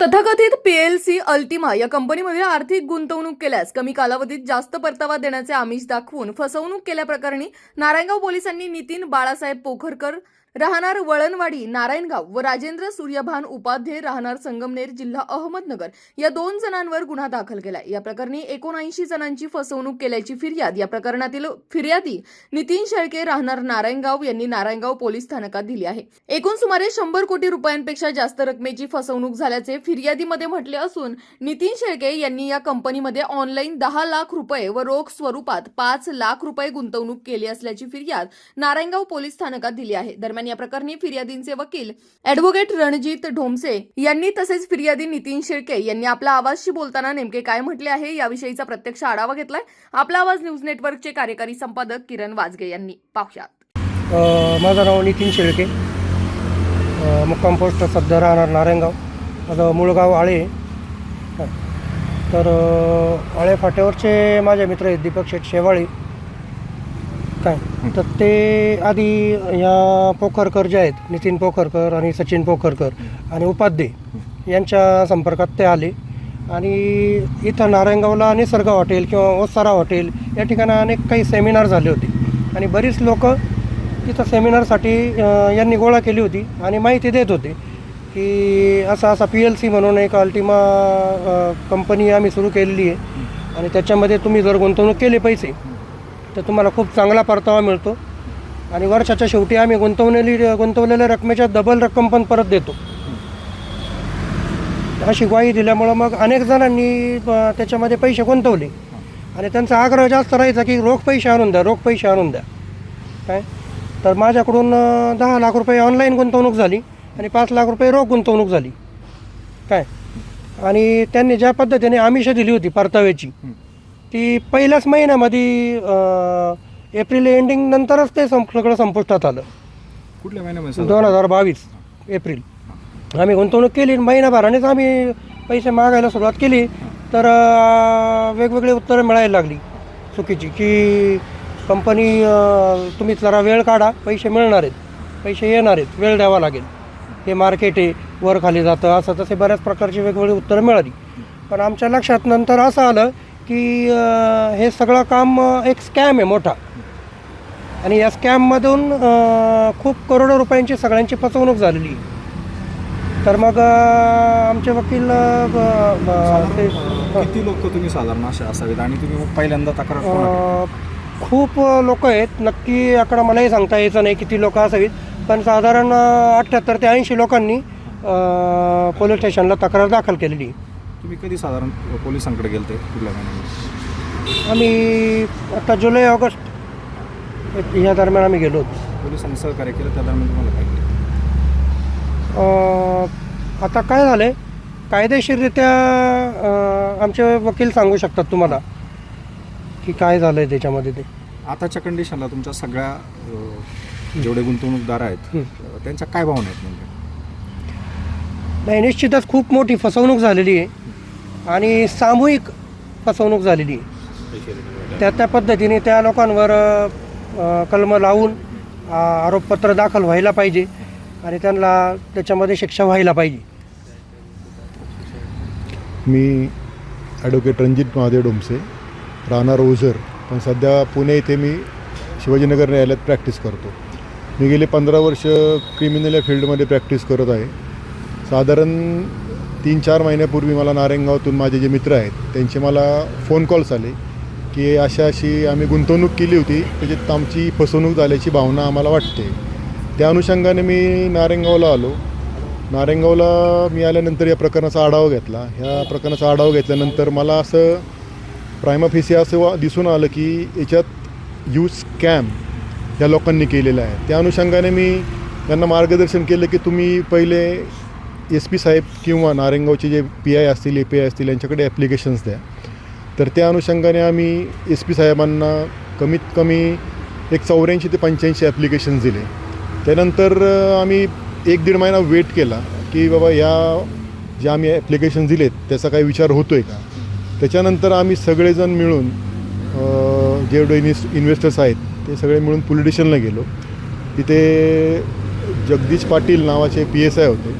तथाकथित PLC Ultima या कंपनीमध्ये आर्थिक गुंतवणूक केल्यास कमी कालावधीत जास्त परतावा देण्याचे आमिष दाखवून फसवणूक केल्याप्रकरणी नारायणगाव पोलिसांनी नितीन बाळासाहेब पोखरकर राहणार वळणवाडी नारायणगाव व राजेंद्र सूर्यभान उपाध्ये राहणार संगमनेर जिल्हा अहमदनगर या दोन जणांवर गुन्हा दाखल केलाय. या प्रकरणी एकोणऐंशी जणांची फसवणूक केल्याची फिर्याद या प्रकरणातील फिर्यादी नितीन शेळके राहणार नारायणगाव यांनी नारायणगाव पोलीस स्थानकात दिली आहे. एकूण सुमारे शंभर कोटी रुपयांपेक्षा जास्त रकमेची फसवणूक झाल्याचे फिर्यादीमध्ये म्हटले असून नितीन शेळके यांनी या कंपनीमध्ये ऑनलाईन दहा लाख रुपये व रोख स्वरूपात पाच लाख रुपये गुंतवणूक केली असल्याची फिर्याद नारायणगाव पोलीस स्थानकात दिली आहे. दरम्यान या प्रकरणी फिर्यादींचे वकील अॅडव्होकेट रणजित ढोमसे यांनी तसेच फिर्यादी नितीन शेळके यांनी आपला आवाजशी बोलताना नेमके काय म्हटले आहे याविषयीचा प्रत्यक्ष आढावा घेतलाय. आपला आवाज न्यूज नेटवर्कचे कार्यकारी संपादक किरण वाजगे यांनी. पाहुयात. माझं नाव नितीन शेळके मुक्काम पोस्ट सध्या राहणार नारायणगाव. माझं मूळ गाव आळे तर आळे फाट्यावरचे माझे मित्र आहेत दीपक शेठ शेवाळे. काय? तर ते आधी या पोखरकर जे आहेत नितीन पोखरकर आणि सचिन पोखरकर आणि उपाध्ये यांच्या संपर्कात ते आले. आणि इथं नारायणगावला निसर्ग हॉटेल किंवा ओसारा हॉटेल या ठिकाणी अनेक काही सेमिनार झाले होते. आणि बरीच लोक तिथं सेमिनारसाठी यांनी गोळा केली होती आणि माहिती देत होते की असा असा पी एल सी म्हणून एक अल्टिमा कंपनी आम्ही सुरू केलेली आहे. आणि त्याच्यामध्ये तुम्ही जर गुंतवणूक केली पैसे तर तुम्हाला खूप चांगला परतावा मिळतो. आणि वर्षाच्या शेवटी आम्ही गुंतवलेली गुंतवलेल्या रकमेच्या डबल रक्कम पण परत देतो. अशी ग्वाही दिल्यामुळं मग अनेक जणांनी त्याच्यामध्ये पैसे गुंतवले. आणि त्यांचा आग्रह जास्त राहायचा की रोख पैसे आणून द्या रोख पैसे आणून द्या. काय? तर माझ्याकडून दहा लाख रुपये ऑनलाईन गुंतवणूक झाली आणि पाच लाख रुपये रोख गुंतवणूक झाली. काय? आणि त्यांनी ज्या पद्धतीने आमिष दिली होती परताव्याची ती पहिल्याच महिन्यामध्ये अ, एप्रिल एंडिंग नंतरच ते संप सगळं संपुष्टात आलं. कुठल्या महिन्यामध्ये दोन हजार बावीस एप्रिल. आम्ही गुंतवणूक केली महिनाभरानेच आम्ही पैसे मागायला सुरुवात केली. तर अ, वेगवेगळी उत्तरं मिळायला लागली चुकीची की कंपनी अ, तुम्ही जरा वेळ काढा पैसे मिळणार आहेत. पैसे येणार आहेत वेळ द्यावा लागेल. हे मार्केट आहे वर खाली जातं असं तसे बऱ्याच प्रकारची वेगवेगळी उत्तरं मिळाली. पण आमच्या लक्षात नंतर असं आलं की अ, हे सगळं काम अ, एक स्कॅम आहे मोठा आणि या स्कॅममधून अ, खूप करोडो रुपयांची सगळ्यांची फसवणूक झालेली आहे. तर मग अ, आमचे वकील अ, ब- ब- ते किती लोक तुम्ही साधारण असे असावेत आणि तुम्ही मग पहिल्यांदा तक्रार कोणाकडे? अ, खूप लोक आहेत नक्की आकडा मलाही सांगता यायचं नाही किती लोक असावीत पण साधारण अठ्ठ्याहत्तर ते ऐंशी लोकांनी अ, पोलीस स्टेशनला तक्रार दाखल केलेली आहे. तुम्ही कधी साधारण पोलिसांकडे गेलते कुठल्या महिन्यामध्ये आम्ही आता जुलै ऑगस्ट या दरम्यान आम्ही गेलो होतो. पोलिसांनी सहकार्य केलं त्या दरम्यान तुम्हाला काय केलं अ, आता काय झालं आहे कायदेशीररित्या अ, आमचे वकील सांगू शकतात तुम्हाला की काय झालं आहे त्याच्यामध्ये ते. आताच्या कंडिशनला तुमच्या सगळ्या अ, जेवढे गुंतवणूकदार आहेत. अ, त्यांच्या काय भावना आहेत म्हणजे नाही निश्चितच खूप मोठी फसवणूक झालेली आहे. आणि सामूहिक फसवणूक झालेली. त्या त्या पद्धतीने त्या लोकांवर कलम लावून आरोपपत्र दाखल व्हायला पाहिजे आणि त्यांना त्याच्यामध्ये शिक्षा व्हायला पाहिजे. मी ॲडव्होकेट रणजित महादेव डोमसे राहणार ओझर पण सध्या पुणे इथे मी शिवाजीनगर न्यायालयात प्रॅक्टिस करतो. मी गेले पंधरा वर्ष क्रिमिनल या फील्डमध्ये प्रॅक्टिस करत आहे. साधारण तीन चार महिन्यापूर्वी मला नारायणगावातून माझे जे मित्र आहेत त्यांचे मला फोन कॉल्स आले की अशा अशी आम्ही गुंतवणूक केली होती त्याच्यात आमची फसवणूक झाल्याची भावना आम्हाला वाटते. त्या अनुषंगाने मी नारायणगावला आलो. नारायणगावला मी आल्यानंतर या प्रकरणाचा आढावा घेतला. ह्या प्रकरणाचा आढावा घेतल्यानंतर मला असं प्रायमाफिसी असं दिसून आलं की याच्यात यूज स्कॅम या लोकांनी केलेला आहे. त्या अनुषंगाने मी त्यांना मार्गदर्शन केलं की तुम्ही पहिले एस पी साहेब किंवा नारेंगावचे जे पी आय असतील ए पी आय असतील यांच्याकडे ॲप्लिकेशन्स द्या. तर त्या अनुषंगाने आम्ही एस पी साहेबांना कमीत कमी एक चौऱ्याऐंशी ते पंच्याऐंशी ॲप्लिकेशन्स दिले. त्यानंतर आम्ही एक दीड महिना वेट केला की बाबा या जे आम्ही ॲप्लिकेशन दिलेत त्याचा काही विचार होतो आहे का? त्याच्यानंतर आम्ही सगळेजण मिळून जेवढे इन्व्हेस इन्व्हेस्टर्स आहेत ते सगळे मिळून पोलिटिशनला गेलो. तिथे जगदीश पाटील नावाचे पी एस आय होते.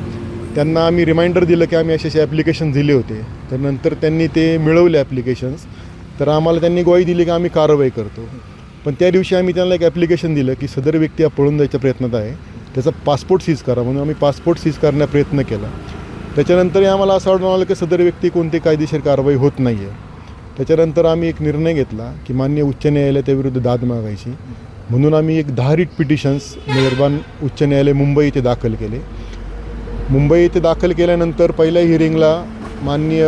त्यांना आम्ही रिमाइंडर दिलं की आम्ही असे असे ॲप्लिकेशन दिले होते. तर नंतर त्यांनी ते मिळवले ॲप्लिकेशन्स तर आम्हाला त्यांनी ग्वाही दिली की आम्ही कारवाई करतो. पण त्या दिवशी आम्ही त्यांना एक ॲप्लिकेशन दिलं की सदर व्यक्ती हा पळून जायच्या प्रयत्नात आहे. त्याचा पासपोर्ट सीज करा म्हणून आम्ही पासपोर्ट सीज करण्याचा प्रयत्न केला. त्याच्यानंतरही आम्हाला असं आढळून आलं की सदर व्यक्ती कोणती कायदेशीर कारवाई होत नाही आहे त्याच्यानंतर आम्ही एक निर्णय घेतला की मान्य उच्च न्यायालय विरुद्ध दाद मागायची. म्हणून आम्ही एक दहा रिट पिटिशन्स मेहरबान उच्च न्यायालय मुंबई इथे दाखल केले. मुंबई येथे दाखल केल्यानंतर पहिल्या हिअरिंगला माननीय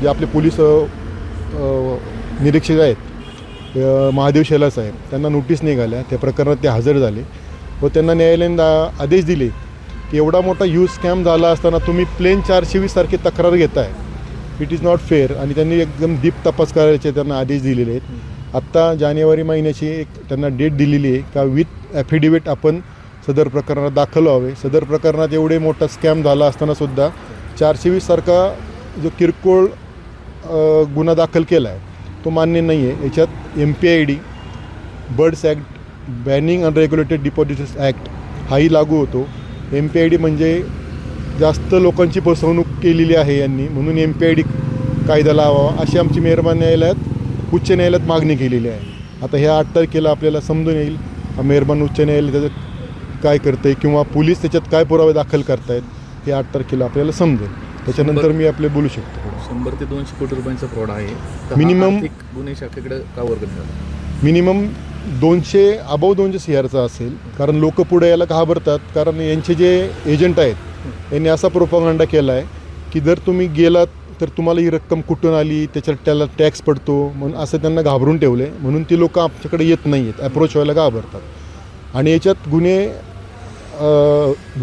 जे आपले पोलीस निरीक्षक आहेत महादेव शेला साहेब त्यांना नोटीस निघाल्या. त्या प्रकरणात ते हजर झाले व त्यांना न्यायालयाने दा- आदेश दिले की एवढा मोठा यूज स्कॅम झाला असताना तुम्ही प्लेन चारशे वीस तक्रार घेताय. इट इज नॉट फेअर आणि त्यांनी एकदम डीप तपास करायचे त्यांना आदेश दिलेले आहेत. आत्ता जानेवारी महिन्याची एक त्यांना डेट दिलेली आहे का विथ ॲफिडेविट आपण सदर प्रकरणात दाखल व्हावे. सदर प्रकरणात एवढे मोठा स्कॅम झाला असताना सुद्धा चारशे वीस सारखा जो किरकोळ गुन्हा दाखल केला आहे तो मान्य नाही आहे याच्यात M P I D BUDS act banning unregulated depositors act हाही लागू होतो. एम पी आय डी म्हणजे जास्त लोकांची फसवणूक केलेली आहे यांनी म्हणून एम पी आय डी कायदा लावावा अशी आमची मेहरबान न्यायालयात उच्च न्यायालयात मागणी केलेली आहे. आता ह्या आठ तारखेला आपल्याला समजून येईल. मेहरबान उच्च न्यायालय त्याचं काय करतं किंवा पोलीस त्याच्यात काय पुरावे दाखल करतायत हे आठ तारखेला आपल्याला समजेल. त्याच्यानंतर मी आपले बोलू शकतो शंभर ते दोनशे कोटी रुपयांचा फ्रॉड आहे. आर्थिक गुन्हे शाखेकडे का वर्ग मिनिमम दोनशे अबाव दोनशे सी आरचा असेल. कारण लोक पुढे यायला घाबरतात? कारण यांचे जे एजंट आहेत यांनी असा प्रोपागंडा केला आहे की जर तुम्ही गेलात तर तुम्हाला ही रक्कम कुठून आली? त्याच्यात त्याला टॅक्स पडतो. म्हणून असं त्यांना घाबरून ठेवलं आहे म्हणून ती लोकं आमच्याकडे येत नाही आहेत अप्रोच व्हायला घाबरतात. आणि याच्यात गुन्हे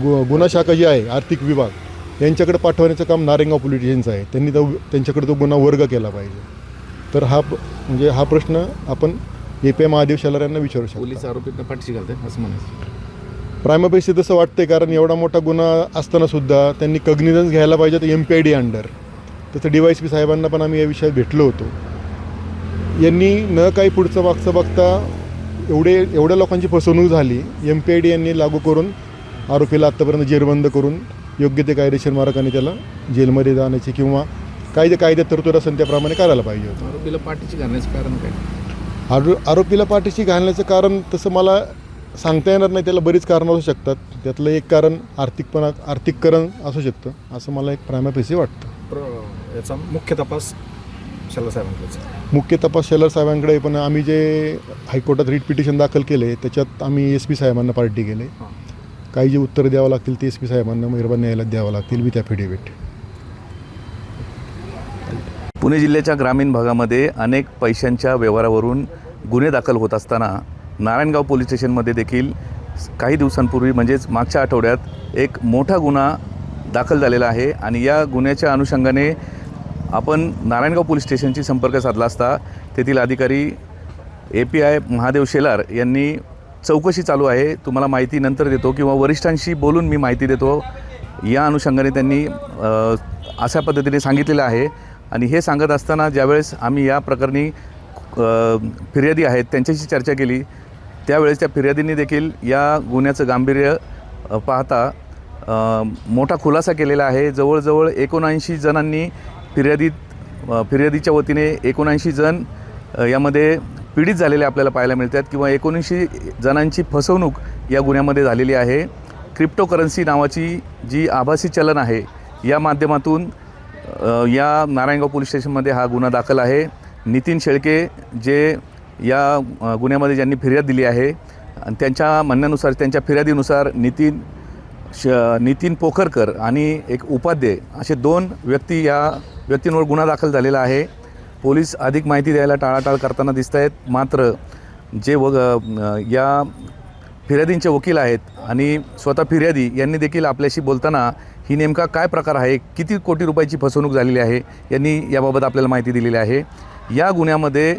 गु गुन्हा शाखा जी आहे आर्थिक विभाग यांच्याकडे पाठवण्याचं काम नारेगाव पोलीस स्टेशनचं आहे. त्यांनी तो त्यांच्याकडे तो गुन्हा वर्ग केला पाहिजे. तर हा म्हणजे हा प्रश्न आपण ए पी महादेव शालार यांना विचारू शकतो. पोलीस आरोपींना पाठीशी घालतात असं म्हणायचं. प्रायमापैसे तसं वाटतंय कारण एवढा मोठा गुन्हा असताना सुद्धा त्यांनी कग्निझन्स घ्यायला पाहिजे तर M P I D under तसं डी वाय पी साहेबांना पण आम्ही या विषयात भेटलो होतो. यांनी न काही पुढचं मागचं बघता एवढे एवढ्या लोकांची फसवणूक झाली एम पी आय डी यांनी लागू करून आरोपीला आत्तापर्यंत जेरबंद करून योग्य ते कायदेशीर मार्गाने त्याला जेलमध्ये जाण्याची किंवा काय जे कायद्यात तरतूद असेल त्याप्रमाणे करायला पाहिजे होतं. आरोपीला पाठीशी घालण्याचं कारण काय? आरो आरोपीला पाठीशी घालण्याचं कारण तसं मला सांगता येणार नाही. त्याला बरीच कारणं असू शकतात. त्यातलं एक कारण आर्थिकपणा आर्थिककरण असू शकतं असं मला एक प्रायमापेशी वाटतं. याचा मुख्य तपास शाला साहेबांकडे मुख्य तपास शेलर साहेबांकडे पण आम्ही जे हायकोर्टात रिट पिटिशन दाखल केले त्याच्यात आम्ही एस पी साहेबांना पार्टी केले. काही जे उत्तरं द्यावं लागतील ते एस पी साहेबांना मेहरबान न्यायालयात द्यावं लागतील विथ ॲफिडेविट पुणे जिल्ह्याच्या ग्रामीण भागामध्ये अनेक पैशांच्या व्यवहारावरून गुन्हे दाखल होत असताना नारायणगाव पोलीस स्टेशनमध्ये देखील काही दिवसांपूर्वी म्हणजेच मागच्या आठवड्यात एक मोठा गुन्हा दाखल झालेला आहे आणि या गुन्ह्याच्या अनुषंगाने आपण नारायणगाव पोलीस स्टेशनशी संपर्क साधला असता तेथील अधिकारी A P I Mahadev Shelar यांनी चौकशी चालू आहे. तुम्हाला माहिती नंतर देतो किंवा वरिष्ठांशी बोलून मी माहिती देतो. या अनुषंगाने त्यांनी अशा पद्धतीने सांगितलेलं आहे. आणि हे सांगत असताना ज्यावेळेस आम्ही या प्रकरणी फिर्यादी आहेत त्यांच्याशी चर्चा केली त्यावेळेस त्या फिर्यादींनी देखील या गुन्ह्याचं गांभीर्य पाहता मोठा खुलासा केलेला आहे. जवळजवळ एकोणऐंशी जणांनी फिर्यादीत फिर्यादीच्या वतीने एकोणऐंशी जण यामध्ये पीडित झालेले आपल्याला पाहायला मिळतात किंवा एकोणऐंशी जणांची फसवणूक या गुन्ह्यामध्ये झालेली आहे. क्रिप्टोकरन्सी नावाची जी आभासी चलन आहे या माध्यमातून या नारायणगाव पोलीस स्टेशनमध्ये हा गुन्हा दाखल आहे. नितीन शेळके जे या गुन्ह्यामध्ये ज्यांनी फिर्याद दिली आहे आणि त्यांच्या म्हणण्यानुसार त्यांच्या फिर्यादीनुसार नितीन श नितीन पोखरकर आणि एक उपाध्याय असे दोन व्यक्ती या व्यक्तींवर गुन्हा दाखल झालेला आहे. पोलीस अधिक माहिती द्यायला टाळाटाळ करताना दिसत आहेत मात्र जे वग या फिर्यादींचे वकील आहेत आणि स्वतः फिर्यादी यांनी देखील आपल्याशी बोलताना ही नेमका काय प्रकार आहे किती कोटी रुपयाची फसवणूक झालेली आहे यांनी याबाबत आपल्याला माहिती दिलेली आहे. या गुन्ह्यामध्ये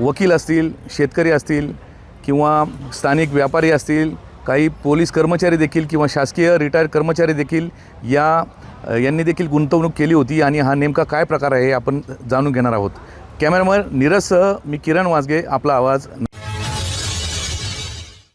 वकील असतील शेतकरी असतील किंवा स्थानिक व्यापारी असतील काही पोलीस कर्मचारी देखील किंवा शासकीय रिटायर्ड कर्मचारी देखील या यांनी देखील गुंतवणूक केली होती आणि हा नेमका काय प्रकार आहे हे आपण जाणून घेणार आहोत. कॅमेरामन नीरजसह मी किरण वाजगे आपला आवाज